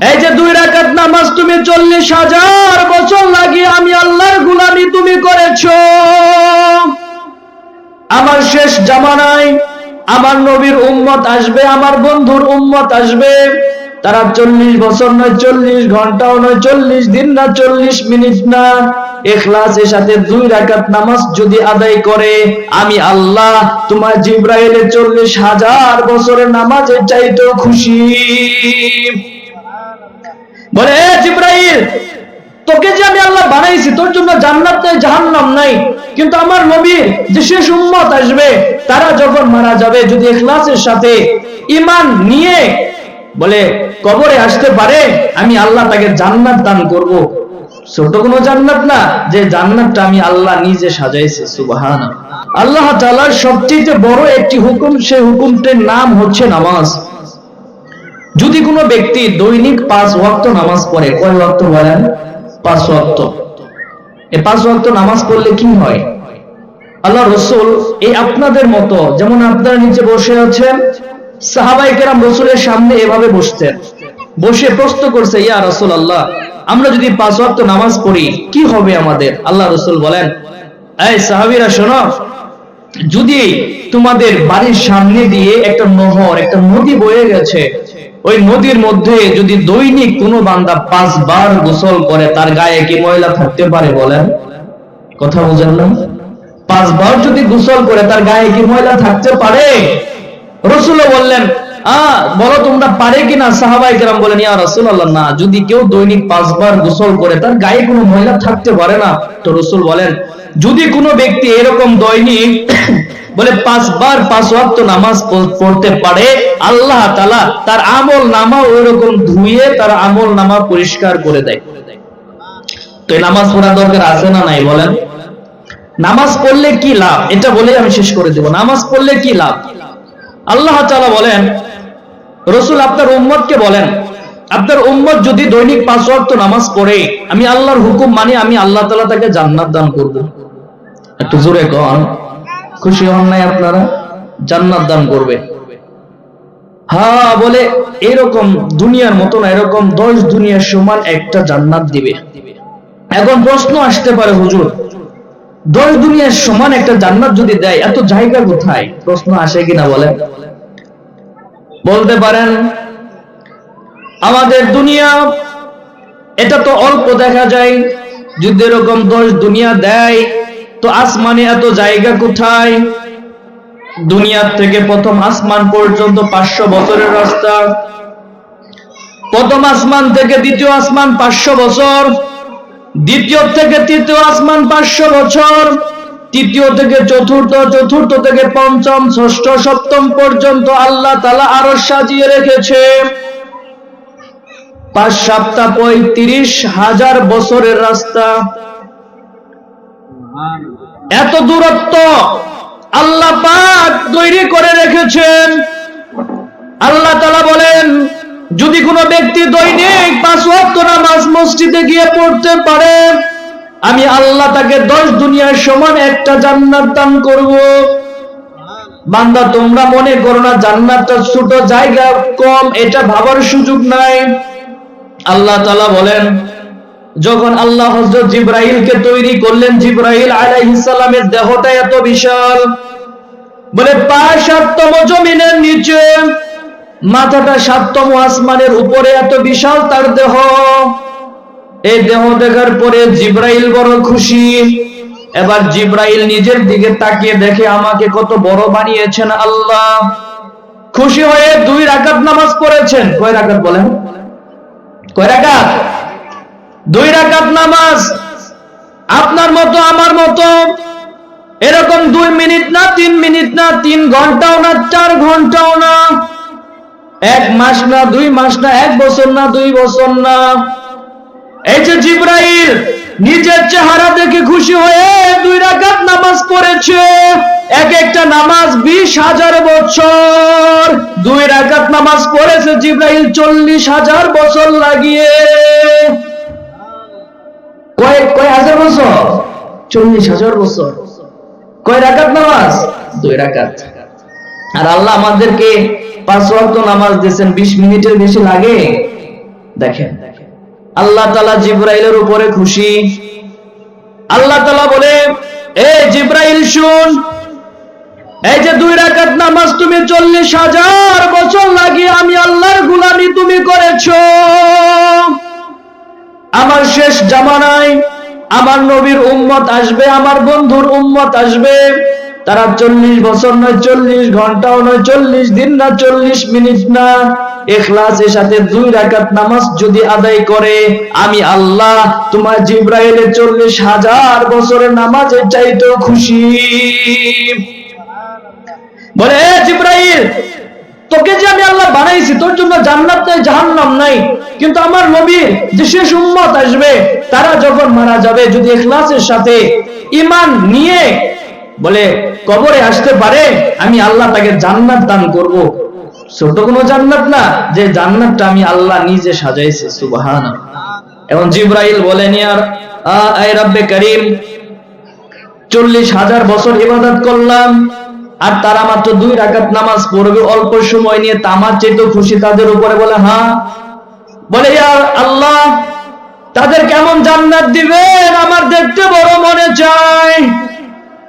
এই যে দুই রাকাত নামাজ তুমি চল্লিশ হাজার বছর লাগিয়ে আমি আল্লাহর গুলামি তুমি করেছ। আমার শেষ জামানায় আমার নবীর উম্মত আসবে, আমার বন্ধুর উম্মত আসবে। তারা চল্লিশ বছর নয়, চল্লিশ ঘন্টাও নয়, চল্লিশ দিন না, চল্লিশ মিনিট না। এখলাসের সাথে দুই রাকাত নামাজ যদি আদায় করে, আমি আল্লাহ তোমার জিব্রাইলের চল্লিশ হাজার বছরের নামাজের চাইতেও খুশি। বলে, এ জিব্রাইল, তোকে যে আমি আল্লাহ বানাইছি, তোর জন্য জান্নাত নাই জাহান্নাম নাই। কিন্তু আমার নবীর যে শেষ উম্মত আসবে, তারা যখন মারা যাবে, যদি ইখলাসের সাথে ঈমান নিয়ে বলে, কবরে আসতে পারে, আমি আল্লাহ তাকে জান্নাত দান করব। ছোট কোনো জান্নাত না, যে জান্নাতটা আমি আল্লাহ নিজে সাজাইছি সুবহান আল্লাহ তাআলার সবচেয়ে বড় একটি হুকুম সেই হুকুমটির নাম হচ্ছে নামাজ। যদি কোনো ব্যক্তি দৈনিক পাঁচ ওয়াক্ত নামাজ পড়ে, কয় ওয়াক্ত বলেন? পাঁচ ওয়াক্ত। এই পাঁচ ওয়াক্ত নামাজ পড়লে কি হয়? আল্লাহ রসুল এই আপনাদের মতো, যেমন আপনারা নিচে বসে আছেন সাহাবাই কেরাম রসুলের সামনে এভাবে বসতেন। বসে প্রশ্ন করছে, ইয়া রসুল আল্লাহ আমরা যদি পাঁচ ওয়াক্ত নামাজ পড়ি, কি হবে আমাদের? আল্লাহ রসুল বলেন, এই সাহাবিরা, শোনো, যদি তোমাদের বাড়ির সামনে দিয়ে একটা নহর, একটা নদী বয়ে গেছে ওই নদীর মধ্যে যদি দৈনিক কোনো বান্দা পাঁচবার গোসল করে, তার গায়ে কি ময়লা থাকতে পারে বলেন? কথা বুঝেন না? পাঁচবার যদি গোসল করে, তার গায়ে কি ময়লা থাকতে পারে? রসুল বললেন আহ বলো তোমরা পারে কিনা? সাহাবাই কেরাম বলেন, ইয়া রসুল আল্লাহ না, যদি কেউ দৈনিক পাঁচবার গোসল করে, তার গায়ে কোনো ময়লা থাকতে পারে না? তো রসুল বলেন যদি কোনো ব্যক্তি এরকম দৈনিক বলে পাঁচবার পাঁচ ওয়াক্ত নামাজ পড়তে পারে, আল্লাহ তালা তার আমল নামা ওইরকম ধুয়ে তার আমল নামা পরিষ্কার করে দেয়। তো এই নামাজ পড়ার দরকার আছে না নাই বলেন? নামাজ পড়লে কি লাভ? এটা বলে আমি শেষ করে দেব। নামাজ পড়লে কি লাভ? আল্লাহ তাআলা বলেন, রসুল আপনার উম্মতকে বলেন, আপনার উম্মত যদি দৈনিক পাঁচ ওয়াক্ত নামাজ পড়ে, আমি আল্লাহর হুকুম মানি, আমি আল্লাহ তালা তাকে জান্নাত দান করব। একটু জোরে কন। খুশি হন নাই আপনারা? জান্নাত দান করবে। হ্যাঁ বলে এরকম দুনিয়ার মতো না, এরকম দশ দুনিয়ার সমান একটা জান্নাত দিবে। এখন প্রশ্ন আসতে পারে, হুজুর, দশ দুনিয়ার সমান একটা জান্নাত যদি দেয়, এত জায়গা কোথায়? প্রশ্ন আসে কিনা বলেন বলতে পারেন, আমাদের দুনিয়া, এটা তো অল্প দেখা যায়, যদি এরকম দশ দুনিয়া দেয় তো আসমানে এত জায়গা কোথায়? দুনিয়ার থেকে প্রথম আসমান পর্যন্ত পাঁচশো বছরের রাস্তা। প্রথম আসমান থেকে দ্বিতীয় আসমান পাঁচশো বছর। দ্বিতীয় থেকে তৃতীয় আসমান পাঁচশো বছর। তৃতীয় থেকে চতুর্থ চতুর্থ থেকে পঞ্চম, ষষ্ঠ, সপ্তম পর্যন্ত আল্লাহ তালা আরও সাজিয়ে রেখেছে। পাঁচ সপ্তাহ পঁয়ত্রিশ হাজার বছরের রাস্তা। এত দূরত্ব আল্লাহ পাক তৈরি করে রেখেছেন। আল্লাহ তালা বলেন, যদি কোনো ব্যক্তি দৈনিক পাঁচ ওয়াক্ত নামাজ মসজিদে গিয়ে পড়তে পারে, আমি আল্লাহ তাকে দশ দুনিয়ার সমান একটা জান্নাত দান করব। বান্দা, তোমরা মনে করো না জান্নাতটা ছোট জায়গা কম, এটা ভাবার সুযোগ নাই। আল্লাহ তালা বলেন যখন আল্লাহ হযরত জিব্রাইলকে তৈরি করলেন, জিব্রাইল আলাইহিস দেহটা এত বিশাল বলে পা সাততম জমিনের নিচে, মাথাটা সাততম আসমানের উপরে এত বিশাল তার দেহ। এই দেহ দেখার পরে জিব্রাইল বড় খুশি। এবার জিব্রাইল নিজের দিকে তাকিয়ে দেখে, আমাকে কত বড় বানিয়েছেন আল্লাহ। খুশি হয়ে দুই রাকাত নামাজ পড়েছেন। কয় রাকাত বলেন? কয় রাকাত? দুই রাকাত নামাজ, আপনার মতো, আমার মতো, এরকম দুই মিনিট না, তিন মিনিট না, তিন ঘন্টাও না, চার ঘন্টাও না, এক মাস না, দুই মাস না, এক বছর না, দুই বছর না। এই যে জিব্রাইল নিজের চেহারা দেখে খুশি হয়ে দুই রাকাত নামাজ পড়েছে, এক একটা নামাজ বিশ হাজার বছর। দুই রাকাত নামাজ পড়েছে, জিব্রাইল চল্লিশ হাজার বছর লাগিয়ে। কয়েক কয় হাজার বছর? চল্লিশ হাজার বছর। কয় রাকাত নামাজ? দুই রাকাত। আর আল্লাহ আমাদেরকে পাঁচ ওয়াক্ত নামাজ দিয়েছেন বিশ মিনিটের বেশি লাগে? দেখেন। আল্লাহ তালা জিব্রাইলের উপরে খুশি। আল্লাহ তালা বলে এ জিব্রাইল শুন। এই যে দুই রাকাত নামাজ তুমি চল্লিশ হাজার বছর লাগিয়ে আমি আল্লাহর গুলামি তুমি করেছ। আমার শেষ জামানায় আমার নবীর উম্মত আসবে, আমার বন্ধুর উম্মত আসবে। তারা চল্লিশ বছর নয়, চল্লিশ ঘন্টাও নয়, চল্লিশ দিন না, চল্লিশ মিনিট না। এখলাসের সাথে দুই রাকাত নামাজ যদি আদায় করে, আমি আল্লাহ তোমার জিব্রাইলের চল্লিশ হাজার বছরের নামাজের চাইতেও খুশি। বলে, "এ জিব্রাইল তোকে যে আমি আল্লাহ বানাইছি, তোর জন্য জান্নাত নাই, জাহান্নাম নাই। কিন্তু আমার নবীর যে শেষ উম্মত আসবে, তারা যখন মারা যাবে, যদি ইখলাসের সাথে ঈমান নিয়ে বলে, কবরে আসতে পারে, আমি আল্লাহ তাকে জান্নাত দান করব। ছোট কোনো জান্নাত না, যে জান্নাতটা আমি আল্লাহ নিজে সাজাইছি, সুবহানাল্লাহ। এখন জিব্রাইল বলেন ইয়ার আয় রাব্বে করিম, চল্লিশ হাজার বছর ইবাদত করলাম আর তারা মাত্র দুই রাকাত নামাজ পড়বে, অল্প সময় নিয়ে তামার চেয়ে খুশি তাদের উপরে বলে হ্যাঁ? বলে ইয়ার আল্লাহ, তাদের কেমন জান্নাত দিবেন? আমার দেখতে বড় মনে চায়।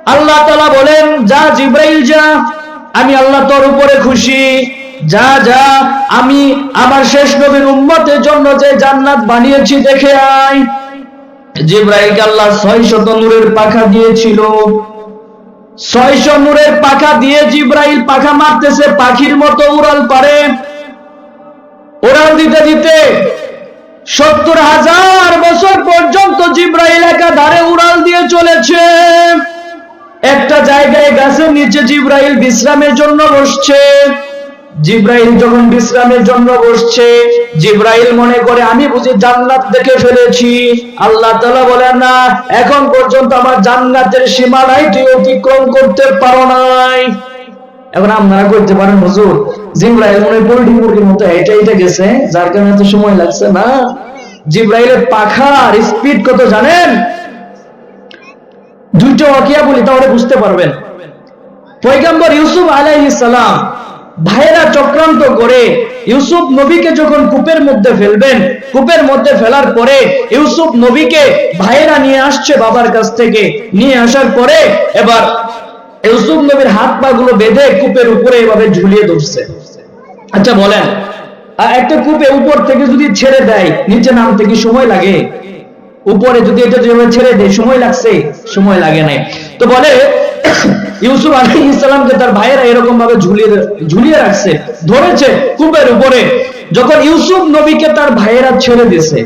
আল্লাহ তালা বলেন, যা জিব্রাইল যা, আমি আল্লাহ তোর উপরে খুশি। যা যা, আমি আমার শেষ নবীর উম্মতের জন্য যে জান্নাত বানিয়েছি, দেখে আয়। জিব্রাইলকে আল্লাহ ছয় শত নূরের পাখা দিয়েছিল। ছয়শো নূরের পাখা দিয়ে জিব্রাইল পাখা মারতেছে, পাখির মতো উড়াল পারে উড়াল দিতে দিতে সত্তর হাজার বছর পর্যন্ত জিব্রাইল একাধারে উড়াল দিয়ে চলেছে। একটা জায়গায় গাছের নিচে জিব্রাইল বিশ্রামের জন্য বসছে। জিব্রাইল যখন বিশ্রামের জন্য বসছে, জিব্রাইল মনে করে, আমি বুঝি জান্নাত দেখে ফেলেছি। আল্লাহ তাআলা বলেন, না, এখন পর্যন্ত আমার জান্নাতের সীমানাই তুই অতিক্রম করতে পারো নাই। এখন আপনারা করতে পারেন, হুজুর। জিব্রাইল মনে পোল্ট্রি মুরগির মতো, এটা এটা গেছে, যার কারণে এত সময় লাগছে না। জিব্রাইলের পাখার স্পিড কত জানেন? দুইটা ওয়াকিয়া বলি তাহলে বুঝতে পারবেন। পয়গম্বর ইউসুফ আলাইহিস সালাম ভাইয়েরা চক্রান্ত করে ইউসুফ নবীকে যখন কূপের মধ্যে ফেলবেন, কূপের মধ্যে ফেলার পরে ইউসুফ নবীকে ভাইয়েরা নিয়ে আসছে বাবার কাছ থেকে। নিয়ে আসার পরে এবার ইউসুফ নবীর হাত পা গুলো বেঁধে কূপের উপরে এভাবে ঝুলিয়ে ধরছে। আচ্ছা বলেন একটা কূপে উপর থেকে যদি ছেড়ে দেয়, নিচে নামতে কি সময় লাগে? উপরে যদি এটা যেভাবে ছেড়ে দেয়, সময় লাগছে? সময় লাগে নাই। তো বলে ইউসুফ আলী ইসলামকে তার ভাইয়েরা এরকম ভাবে ঝুলিয়ে ঝুলিয়ে রাখছে, ধরেছে কূপের উপরে। যখন ইউসুফ নবীকে তার ভাইয়েরা ছেড়ে দিছে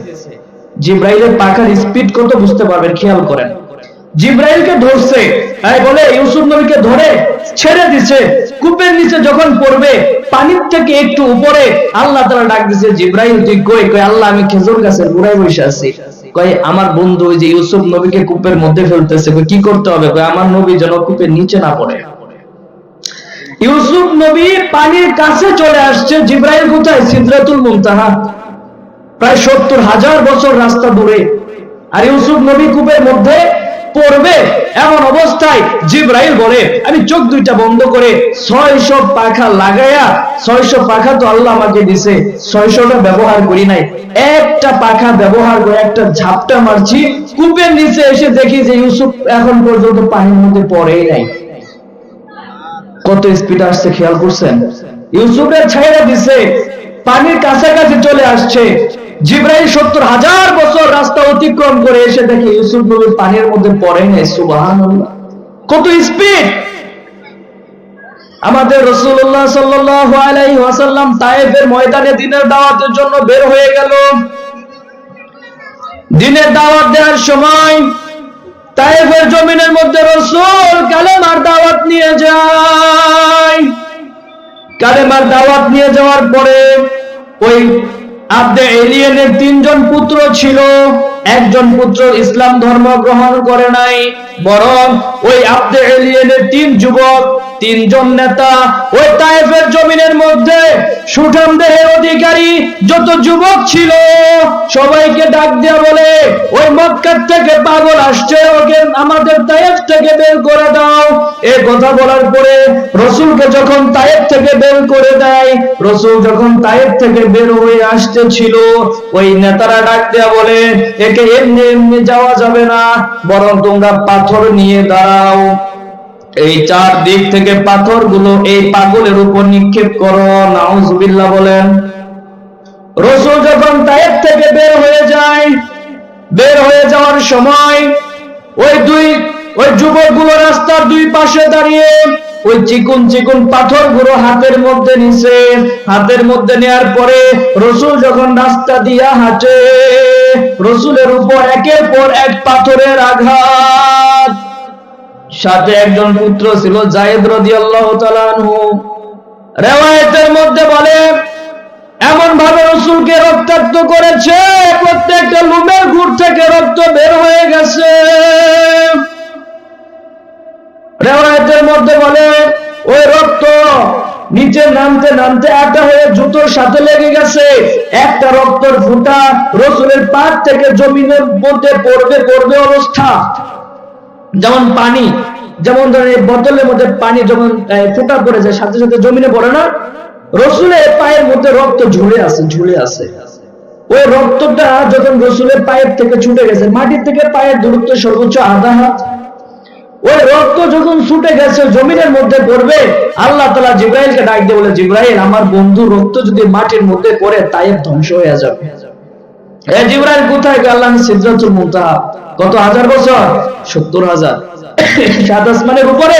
জিব্রাইলের পাখার স্পিড কত বুঝতে পারবেন? খেয়াল করেন। জিব্রাইলকে ধরছে। বলে ইউসুফ নবীকে ধরে ছেড়ে দিছে। কূপের নিচে যখন পড়বে, পানির থেকে একটু উপরে আল্লাহ তাআলা ডাক দিছে, জিব্রাইল, তুই কই? কই, আল্লাহ, আমি খেজুর গাছের গোড়ায় বসে আছি। কয় আমার বন্ধু ওই যে ইউসুফ নবীকে কূপের মধ্যে ফেলতেছে। কই, কি করতে হবে? কয় আমার নবী যেন কূপের নিচে না পড়ে। ইউসুফ নবী পানির কাছে চলে আসছে। জিব্রাইল কোথায়? সিদরাতুল মুনতাহা। প্রায় সত্তর হাজার বছর রাস্তা দূরে। আর ইউসুফ নবী কূপের মধ্যে পড়বে, এমন অবস্থায় জিব্রাইল বলে, আমি চোখ দুইটা বন্ধ করে ছয়শো পাখা লাগাইয়া, ছয়শো পাখা তো আল্লাহ আমাকে দিছে, ছয়শটা ব্যবহার করি নাই। একটা পাখা ব্যবহার করে একটা ঝাপটা মারছি, কূপের নিচে এসে দেখি যে ইউসুফ এখন পর্যন্ত পানির মধ্যে পড়েই নাই। কত স্পিড আসছে, খেয়াল করছেন? ইউসুফের ছাইরা দিছে, পানির কাছাকাছি চলে আসছে। জিব্রাইল সত্তর হাজার বছর রাস্তা অতিক্রম করে এসে দেখে ইউসুফ নবী পানির মধ্যে পড়ে নেই, সুবহানাল্লাহ। কত স্পিড আমাদের রসুল্লাহ ওয়াসাল্লাম তায়েফের ময়দানে দিনের দাওয়াতের জন্য বের হয়ে গেল। দিনের দাওয়াত দেওয়ার সময় তায়েফের জমিনের মধ্যে রসুল কালেমার দাওয়াত নিয়ে যায়। কালেমার দাওয়াত নিয়ে যাওয়ার পরে ওই আব্দে এলিয়েনের তিনজন পুত্র ছিল। একজন পুত্র ইসলাম ধর্ম গ্রহণ করে নাই, বরং ওই আব্দে এলিয়েনের তিন যুবক তিনজন নেতা ওই তায়েফের জমিনের মধ্যে সুঠাম দেহের অধিকারী যত যুবক ছিল, সবাইকে ডাক দিয়া বলে, ওই মক্কার থেকে পাগল আসছে, ওকে আমাদের তায়েফ থেকে বের করে দাও। এই কথা বলার পরে রসুলকে যখন তায়েফ থেকে বের করে দেয়, রসুল যখন তায়েফ থেকে বের হয়ে আসতেছিল, ওই নেতারা ডাক দেয়া বলে, একে এমনি এমনি যাওয়া যাবে না, বরং তোমরা পাথর নিয়ে দাঁড়াও। এই চার দিক থেকে পাথরগুলো এই পাগলের উপর নিক্ষেপ করো, নাউজুবিল্লাহ বলেন। রসুল যখন তায়েব থেকে বের হয়ে যায়, বের হয়ে যাওয়ার সময় ওই দুই, ওই যুবকগুলো রাস্তার দুই পাশে দাঁড়িয়ে ওই চিকুন চিকুন পাথরগুলো হাতের মধ্যে নিছে। হাতের মধ্যে নেয়ার পরে রসুল যখন রাস্তা দিয়া হাঁটে, রসুলের উপর একের পর এক পাথরের আঘাত। সাথে একজন পুত্র ছিল জায়েদ তাআলা আনহু। রেওয়ায়েতের মধ্যে বলে এমন ভাবে রসুলকে রক্তাক্ত করেছে, প্রত্যেকটা লুমের গুড় থেকে রক্ত বের হয়ে গেছে। রেওয়ায়তের মধ্যে বলে, ওই রক্ত নিচে নামতে নামতে আটা হয়ে জুতোর সাথে লেগে গেছে। একটা রক্তর ফুটা রসুলের পাট থেকে জমিনের মধ্যে পড়বে পড়বে অবস্থা। যেমন পানি, যেমন ধরেন এই বোতলের মধ্যে পানি যখন ফোঁটা পড়ে যায়, সাথে সাথে জমিনে পড়ে না, রসুলের পায়ের মধ্যে রক্ত ঝুলে আছে ঝুলে আছে। ওই রক্তটা যখন রসুলের পায়ের থেকে ছুটে গেছে, মাটির থেকে পায়ের দূরত্ব সর্বোচ্চ আধা হাত। ওই রক্ত যখন ছুটে গেছে, জমিনের মধ্যে পড়বে, আল্লাহ তালা জিব্রাইলকে ডাক দিয়ে বলে, জিব্রাইল, আমার বন্ধু রক্ত যদি মাটির মধ্যে পড়ে, তাই ধ্বংস হয়ে যাবে। এ জিব্রাইল কোথায় গেল? আমি সিদ্ধাতুল মুনতাহা। কত হাজার বছর সত্তর হাজার। সাত আসমানের উপরে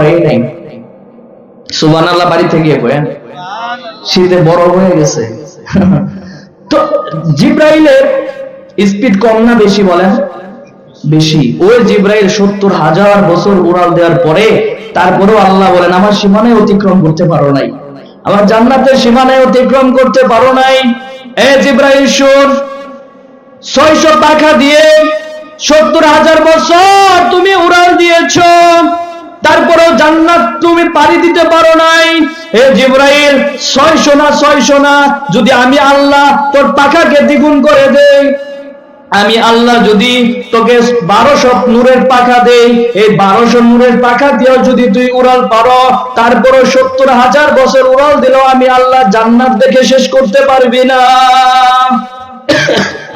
পড়েই নাই। সুবান আল্লাহ বাড়ি থেকে কয়েন শীতে বড় হয়ে গেছে। তো জিব্রাইলের স্পিড কম না বেশি বলেন? বেশি। ওই জিব্রাইল সত্তর হাজার বছর উড়াল দেওয়ার পরে তারপরেও আল্লাহ বলেন, আমার সীমানায় অতিক্রম করতে পারো নাই। আমার জান্নাতের সীমানায় অতিক্রম করতে পারো নাই। এ জিব্রাইল, শুন, ছয়শো পাখা দিয়ে সত্তর হাজার বছর তুমি উড়াল দিয়েছ। তারপরেও জান্নাত তুমি পাড়ি দিতে পারো নাই। হে জিব্রাইল ছয়শো না ছয়শো না যদি আমি আল্লাহ তোর পাখাকে দ্বিগুণ করে দেই, আমি আল্লাহ যদি তোকে বারোশো নূরের পাখা দেই, এই বারোশো নূরের পাখা দিয়েও যদি তুই উড়াল পারো, তারপরও সত্তর হাজার বছর উড়াল দিলেও আমি আল্লাহ জান্নাত দেখে শেষ করতে পারবি না।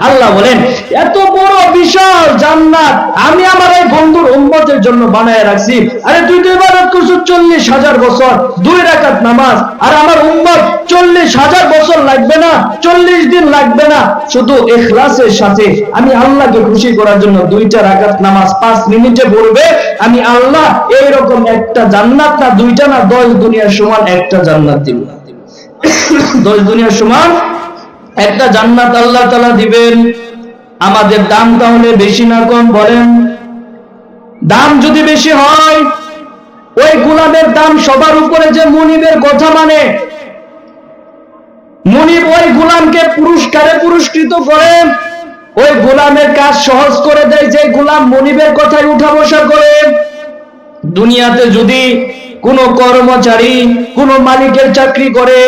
আল্লাহ বলেন, এত বড় বিশাল জান্নাত আমি আমার এই বন্ধুর উম্মতের জন্য বানায় রাখছি। আরে তুই তো ইবাদত করছিস চল্লিশ হাজার বছর, দুই রাকাত নামাজ, আর আমার উম্মত চল্লিশ হাজার বছর লাগবে না, চল্লিশ দিন লাগবে না। শুধু এখলাসের সাথে আমি আল্লাহকে খুশি করার জন্য দুইটা রাকাত নামাজ পাঁচ মিনিটে পড়বে। আমি আল্লাহ এইরকম একটা জান্নাত না, দুইটা না, দশ দুনিয়ার সমান একটা জান্নাত দিব দশ দুনিয়ার সমান একটা জান্নাত আল্লাহ তালা দিবেন। আমাদের দাম তাহলে বেশি না কম বলেন? দাম যদি বেশি হয়, ওই গোলামের দাম সবার উপরে যে মনিবের কথা মানে। মনিব ওই গুলামকে পুরস্কারে পুরস্কৃত করে, ওই গোলামের কাজ সহজ করে দেয়, যে গোলাম মনিবের কথায় উঠা বসা করে। দুনিয়াতে যদি কোন কর্মচারী, কোন মালিকের চাকরি করে,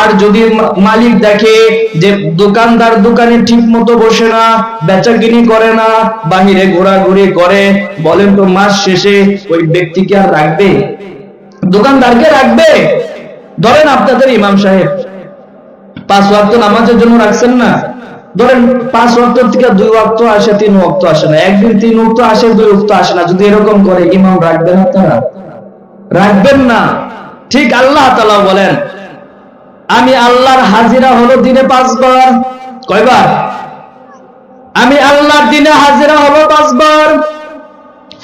আর যদি মালিক দেখে যে দোকানদার দোকানে ঠিক মতো বসে না, বেচাকিনি করে না, বাহিরে ঘোরাঘুরি করে, বলেন তো মাস শেষে ওই ব্যক্তিকে আর রাখবে? দোকানদারকে রাখবে? ধরেন আপনাদের ইমাম সাহেব, পাঁচ ওয়াক্ত নামাজের জন্য রাখছেন না। ধরেন পাঁচ ওয়াক্ত থেকে দুই ওয়াক্ত আসে, তিন ওয়াক্ত আসে না। একদিন তিন ওয়াক্ত আসে, দুই ওয়াক্ত আসে না। যদি এরকম করে ইমাম রাখবেন আপনারা? রাখবেন না। ঠিক আল্লাহ তালা বলেন, আমি আল্লাহর হাজিরা হলো দিনে পাঁচবার। কয়বার? আমি আল্লাহর দিনে হাজিরা হলো পাঁচবার।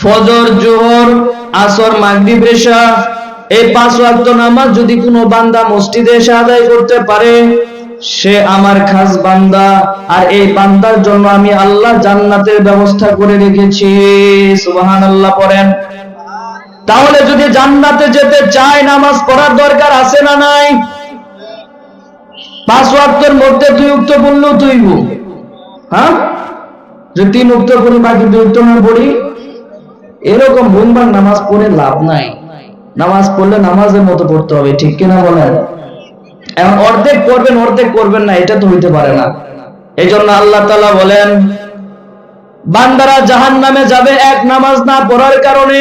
ফজর, জোহর, আসর, মাগরিব, এশা, এই পাঁচ ওয়াক্ত নামাজ যদি কোনো বান্দা মসজিদে এসে আদায় করতে পারে, সে আমার খাস বান্দা। আর এই বান্দার জন্য আমি আল্লাহ জান্নাতের ব্যবস্থা করে রেখেছি। সুবহানাল্লাহ পড়েন। তাহলে যদি জান্নাতে যেতে চায়, নামাজ পড়ার দরকার আছে না নাই? পাঁচ ওয়াক্তের মধ্যে দুই উক্ত পড়লেও তুইব হ্যাঁ? যে তিন উক্ত পড়ি, বাকি দুই উক্ত না পড়ি। এরকম বুমবার নামাজ পড়ে লাভ নাই। নামাজ পড়লে নামাজের মতো পড়তে হবে, ঠিক কিনা বলেন? এখন অর্ধেক করবেন অর্ধেক করবেন না, এটা তো হইতে পারে না। এই জন্য আল্লাহ তালা বলেন, বান্দারা জাহান নামে যাবে এক নামাজ না পড়ার কারণে।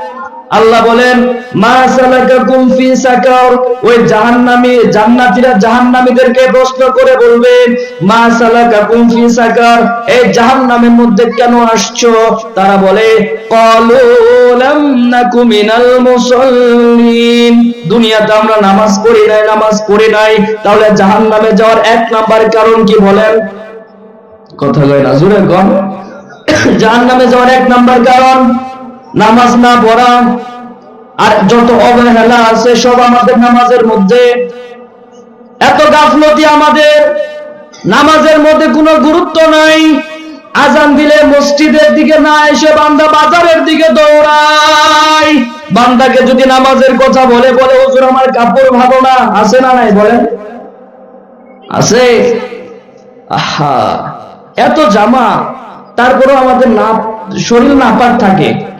আল্লাহ বলেন দুনিয়াতে আমরা নামাজ পড়ি নাই, নামাজ পড়ি নাই। তাহলে জাহান্নামে যাওয়ার এক নাম্বার কারণ কি বলেন? কথা কয় না, জোরে কন। জাহান্নামে যাওয়ার এক নাম্বার কারণ? নামাজ না পড়া, আর যত অবহেলা আছে, সব আমাদের নামাজের মধ্যে। এত গাফলতি আমাদের, নামাজের মধ্যে কোনো গুরুত্ব নাই। আজান দিলে মসজিদের দিকে না এসে বান্দা বাজারের দিকে দৌড়ায়। বান্দাকে যদি নামাজের কথা বলে বলে, হুজুর, আমার কাপড় ভালো না। আছে না নাই, বলেন? আছে? আহা! এত জামা, তারপরেও আমাদের না, শরীর নাপাক থাকে।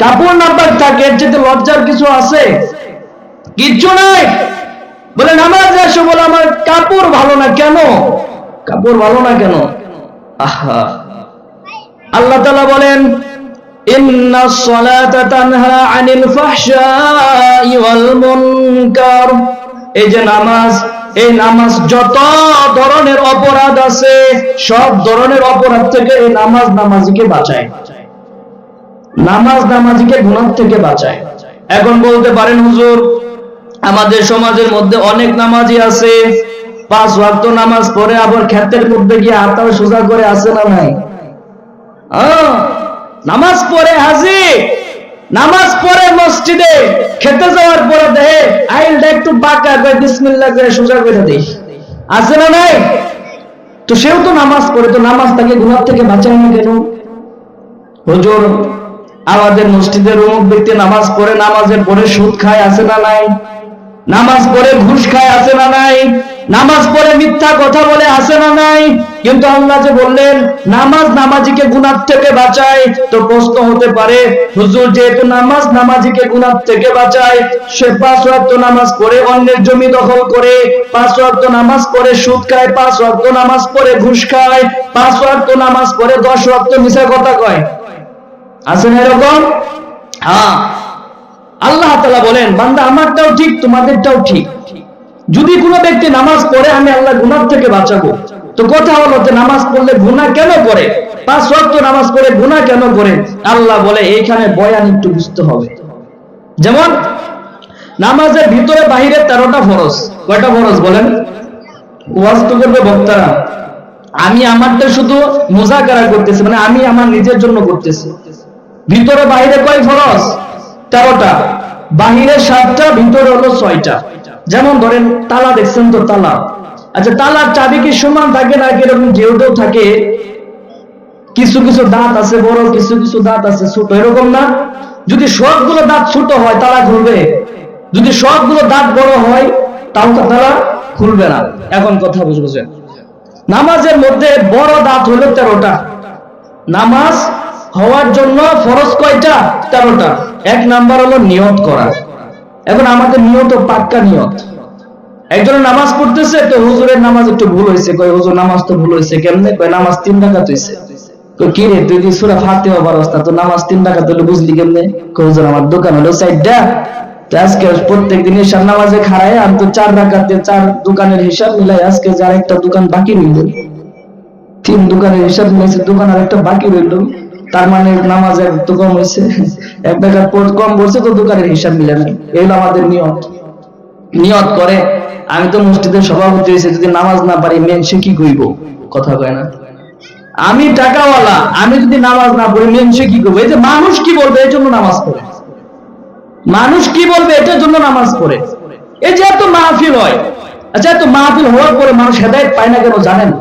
কাপড় নাপাক থাকে এর চেয়ে লজ্জার কিছু আছে? কিচ্ছু নাই। বলে, নামাজ আসো বলে আমার কাপড় ভালো না কেন? কাপড় ভালো না কেন? আহা। আল্লাহ তাআলা বলেন যত অপরাধ আছে, সব ধরনের অপরাধ থেকে এই নামাজ নামাজিকে বাঁচায়। নামাজ নামাজিকে গুনাহ থেকে বাঁচায়। এখন বলতে পারেন, হুজুর, আমাদের সমাজের মধ্যে অনেক নামাজি আছে, পাঁচ ওয়াক্ত নামাজ পড়ে আবার ক্ষেতের মধ্যে গিয়ে হাতাও সোজা করে আসে না নাই? নামাজ পড়ে হাজি, নামাজ পড়ে মসজিদে, খেতে যাওয়ার পরে দেহে আইলটা একটু বাঁকা করে বিসমিল্লাহ করে সোজা করে দেই। আছে না নাই? তো সেও তো নামাজ পড়ে, তো নামাজ তাকে গুনাহ থেকে বাঁচায় না কেন? হুজুর আমাদের মসজিদের অমুক ব্যক্তি নামাজ পড়ে নামাজের পরে সুদ খায়, আছে না নাই? নামাজ পড়ে ঘুষ খায়, আছে না নাই? নামাজ পড়ে মিথ্যা কথা বলে, আছে না নাই? কিন্তু আল্লাহ যে বললেন, নামাজ নামাজিকে গুনাহ থেকে বাঁচায়, তো প্রশ্ন হতে পারে, হুজুর যেহেতু নামাজ নামাজিকে গুনাহ থেকে বাঁচায়, সে পাঁচ ওয়াক্ত নামাজ পড়ে, অন্যের জমি দখল করে, পাঁচ ওয়াক্ত নামাজ পড়ে, সুদ খায়, পাঁচ ওয়াক্ত নামাজ পড়ে, ঘুষ খায়, পাঁচ ওয়াক্ত নামাজ পড়ে, দশ ওয়াক্ত মিশা কথা কয়। আছেন এরকম? হ্যাঁ। আল্লাহ তালা বলেন, বান্দা আমারটাও ঠিক, তোমাদেরটাও ঠিক। যদি কোনো ব্যক্তি নামাজ পড়ে, আমি আল্লাহ গুনাহ থেকে বাঁচাবো। তো কথা হলো যে নামাজ পড়লে গুনাহ কেন করে? পাঁচ ওয়াক্ত নামাজ পড়ে গুনাহ কেন করে? আল্লাহ বলে, এইখানে বয়ান একটু বুঝতে হবে। যেমন, নামাজের ভিতরে বাহিরে তেরোটা ফরজ। কয়টা ফরজ বলেন? ওয়াজ তো করবে বক্তারা। আমি আমারটা শুধু মোজাকারা করতেছি মানে আমি আমার নিজের জন্য করতেছি। ভিতরে, বাইরে কয় ফরজ? তেরোটা। বাহিরে সাতটা, ভিতরে হলো ছয়টা। যেমন ধরেন, তালা দেখছেন তো তালা। আচ্ছা তালার চাবি কি সমান থাকে না এরকম যেহেতু থাকে, কিছু কিছু দাঁত আছে বড়, কিছু কিছু দাঁত আছে ছোট, এরকম না? যদি সবগুলো দাঁত ছোট হয়, তালা খুলবে। যদি সবগুলো দাঁত বড় হয় তাও তো তালা খুলবে না। এখন কথা বুঝবেন নামাজের মধ্যে বড় দাঁত হলো তেরোটা। নামাজ হওয়ার জন্য ফরজ কয়টা? তেরোটা। এক নাম্বার হলো নিয়ত করা। এখন আমাদের নিয়ত পাক্কা নিয়ত। একজন নামাজ পড়তেছে তো হুজুরের নামাজ একটু ভুল হয়েছে কয়, হুজুর, নামাজ তো ভুল হয়েছে কেমনে? কয়, নামাজ তিন টাকা কই কি রে, তুই তো নামাজ তিন বুঝলি কেমনে? কই হুজুর, আমার দোকান হলো তো আজকে প্রত্যেক দিন ঈশার নামাজে খাড়ায় আমি তো চার রাখাতে চার দোকানের হিসাব মিলাই আজকে যার একটা দোকান বাকি রইল। তিন দোকানের হিসাব মিলাইছে, দোকান আর একটা বাকি রইল। তার মানে নামাজের তো কম হয়েছে এক টাকার পর- কম বলছে তো দোকানের হিসাব মিলে নাই। এই আমাদের নিয়ত। নিয়ত করে আমি তো মসজিদের সভাপতি হয়েছে, যদি নামাজ না পারি মেন সে কি কইব? কথা কয় না। আমি টাকাওয়ালা, আমি যদি নামাজ না পড়ি মেন সে কি করব? এই যে মানুষ কি বলবে এই জন্য নামাজ পড়ে। মানুষ কি বলবে, এটার জন্য নামাজ পড়ে। এই যে এত মাহফিল হয় আচ্ছা এত মাহফিল হওয়ার পরে মানুষ হেদায়ত পায় না কেন জানেন?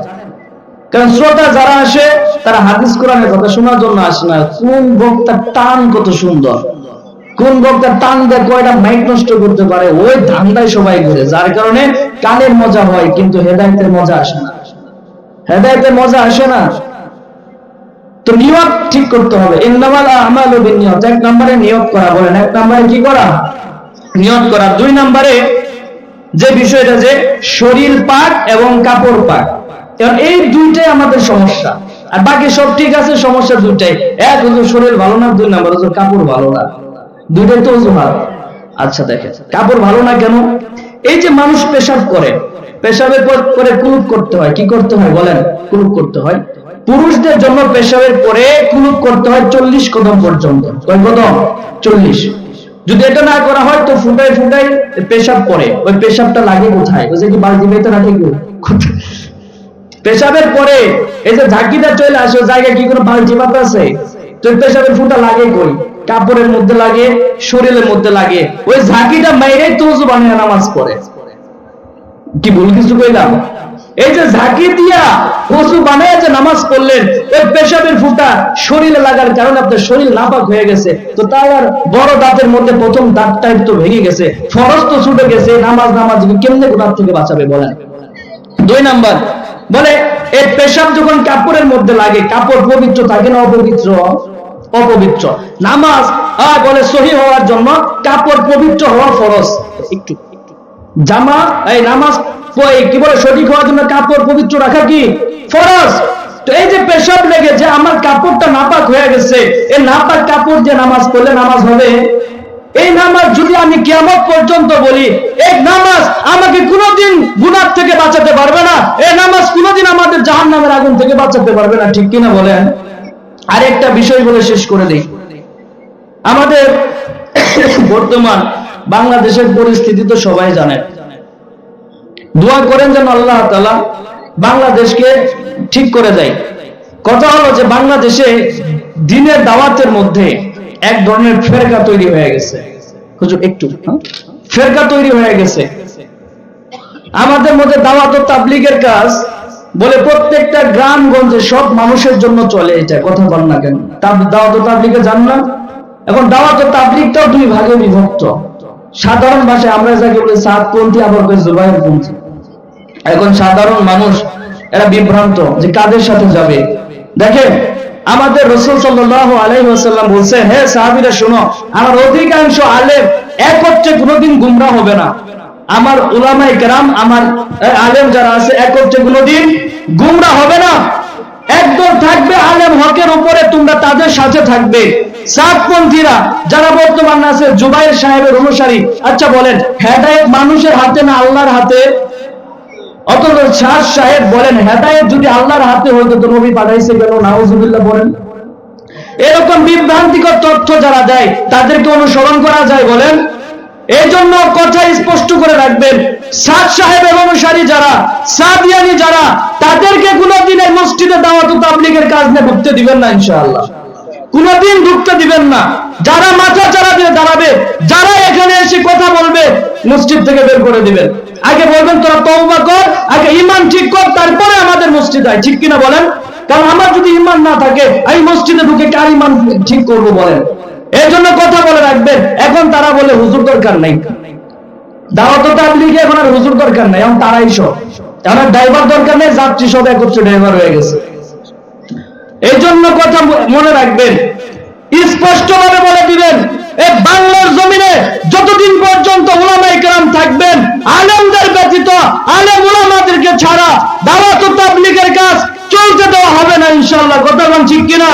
কারণ শ্রোতা যারা আসে, তারা হাদিস কোরআনের কথা শোনার জন্য আসে না। কোন বক্তার টান কত সুন্দর। কোন বক্তার টান দিয়ে কয়টা মাইক নষ্ট করতে পারে, ওই ধান্দায় সবাই ঘুরে। যার কারণে কানের মজা হয়, কিন্তু হেদায়তের মজা আসে না। হেদায়তের মজা আসে না। তো নিয়ত ঠিক করতে হবে। ইন্নামাল আমালু বিনিয়ত। এক নম্বরে নিয়ত করা, বলেন এক নম্বরে কি করা? নিয়ত করা। দুই নম্বরে যে বিষয়টা যে শরীর পাক এবং কাপড় পাক। এখন এই দুইটাই আমাদের সমস্যা। আর বাকি সব ঠিক আছে, সমস্যা দুইটাই। এক হচ্ছে শরীর ভালো না, দুই নম্বর হচ্ছে কাপড় ভালো না। দুইটাই তো অজুহাত। আচ্ছা দেখেন। কাপড় ভালো না কেন? এই যে মানুষ পেশাব করে পেশাবের পর পরে কুলুপ করতে হয়, কি করতে হয় বলেন? কুলুপ করতে হয়। পুরুষদের জন্য পেশাবের পরে কুলুপ করতে হয় চল্লিশ কদম পর্যন্ত। কয় কদম? চল্লিশ। যদি এটা না করা হয়, তো ফুটাই ফুটাই পেশাব করে। ওই পেশাবটা লাগে কোথায়? ওই যে কি বালতি বেতে রাখে কোথায়? পেশাবের পরে এই যে ঝাঁকিটা চলে আসে জায়গায় কি কোনো বালতি পাতা আছে? তো পেশাবের ফুটা লাগে কই? কাপড়ের মধ্যে লাগে, শরীরের মধ্যে লাগে। ওই ঝাঁকিটা মাইরে তোজু বানিয়ে নামাজ পড়ে। কি ভুল কিছু কইলাম? এই যে ঝাঁকি দিয়া ওযু বানায় যে নামাজ পড়লেন, ওই পেশাবের ফুটা শরীরে লাগার কারণে আপনার শরীর নাপাক হয়ে গেছে। তো তার আর বড় দাঁতের মধ্যে প্রথম দাঁতটা তো ভেঙে গেছে। ফরজ তো ছুটে গেছে, নামাজ নামাজ কেমনে গুনাহ থেকে বাঁচাবে বলেন? দুই নাম্বার বলে এই পেশাব যখন কাপড়ের মধ্যে লাগে কাপড় পবিত্র থাকে না অপবিত্র? অপবিত্র। নামাজ আহ, বলে সহি হওয়ার জন্য কাপড় পবিত্র হওয়া ফরজ। একটু জামা এই নামাজ কি বলে সঠিক হওয়ার জন্য কাপড় পবিত্র রাখা কি? ফরজ। তো এই যে পেশাব লেগে যে আমার কাপড়টা নাপাক হয়ে গেছে। এই নাপাক কাপড় যে নামাজ পড়লে নামাজ হবে? এই নামাজ যদি আমি কিয়ামত পর্যন্ত বলি, এই নামাজ আমাকে কোনোদিন গুনাহ থেকে বাঁচাতে পারবে না। এই নামাজ কোনোদিন আমাদের জাহান্নামের আগুন থেকে বাঁচাতে পারবে না। ঠিক কিনা বলেন? আরেকটা বিষয় বলে শেষ করে দেই। আমাদের বর্তমান বাংলাদেশের পরিস্থিতি তো সবাই জানেন দোয়া করেন যেন আল্লাহ তালা বাংলাদেশকে ঠিক করে দেয়। কথা হলো যে বাংলাদেশে দিনের দাওয়াতের মধ্যে এক ধরনের ফেরকা তৈরি হয়ে গেছে। হুজুর, একটু হ্যাঁ? ফেরকা তৈরি হয়ে গেছে। আমাদের মধ্যে দাওয়াত ও তাবলিগের কাজ বলে প্রত্যেকটা গ্রামগঞ্জে সব মানুষের জন্য চলে এটা, কথা বল না কেন? দাওয়াত ও তাবলিগে জান না? এখন দাওয়াত ও তাবলিগটাও দুই ভাগে বিভক্ত। সাধারণ ভাষায় আমরা যাকে বলি সাতপন্থী, আবার জুবাইরপন্থী। এখন সাধারণ মানুষ, এরা বিভ্রান্ত যে কাদের সাথে যাবে? দেখেন আমাদের রসুল সাল্লাল্লাহু আলাইহি ওয়াসাল্লাম বলছেন, হে সাহাবীরা, শোনো, আমার অধিকাংশ আলেম একত্রে কোনোদিন গুমরা হবে না। আমার উলামায়ে কেরাম, আমার আলেম যারা আছে, একত্রে কোনোদিন গুমরা হবে না। একদল থাকবে আলেম হকের উপরে, তোমরা তাদের সাথে থাকবে। সাতপন্থীরা যারা বর্তমান আছে, জুবাইর সাহেবের অনুসারী আচ্ছা বলেন, হেদায়েত মানুষের হাতে না আল্লাহর হাতে? অথচ শাহ সাহেব বলেন, হেদায়েত যদি আল্লাহর হাতে হইতো তো নবী পাঠাইছে কেন? বলেন। এরকম বিভ্রান্তিকর তথ্য যারা দেয়, তাদেরকে অনুসরণ করা যায় বলেন। এই জন্য কথা স্পষ্ট করে রাখবেন সাদ সাহেবের অনুসারী যারা সাদিয়ানি যারা, তাদেরকে কোনোদিন এই মসজিদে দাওয়াত তাবলিগের কাজ নিয়ে ঢুকতে দিবেন না, ইনশাআল্লাহ। কোনোদিন ঢুকতে দিবেন না। যারা মাথা চারা দিয়ে দাঁড়াবে, যারা এখানে এসে কথা বলবে, মসজিদ থেকে বের করে দিবেন। আগে বলবেন, তোরা তওবা কর, আগে ইমান ঠিক কর, তারপরে আমাদের মসজিদ আয় ঠিক কিনা বলেন? কারণ আমার যদি ইমান না থাকে, আমি মসজিদে ঢুকে কার ইমান ঠিক করব বলেন? এই জন্য কথা বলে রাখবেন, এখন তারা বলে, হুজুর দরকার নাই। দাওয়াত তাবলিগে এখন আর হুজুর দরকার নাই, এখন তারাই সব। এখন ড্রাইভার দরকার নেই, যাত্রী সব একত্রে ড্রাইভার হয়ে গেছে। এই জন্য কথা মনে রাখবেন। স্পষ্ট ভাবে বলে দিবেন এই বাংলার জমিনে যতদিন পর্যন্ত উলামাই কেরাম থাকবেন, আলেমদের ব্যতীত আলেম উলামাদেরকে ছাড়া দাওয়াত তাবলিগের কাজ চলতে দেওয়া হবে না ইনশাল্লাহ কথা বলছি কিনা?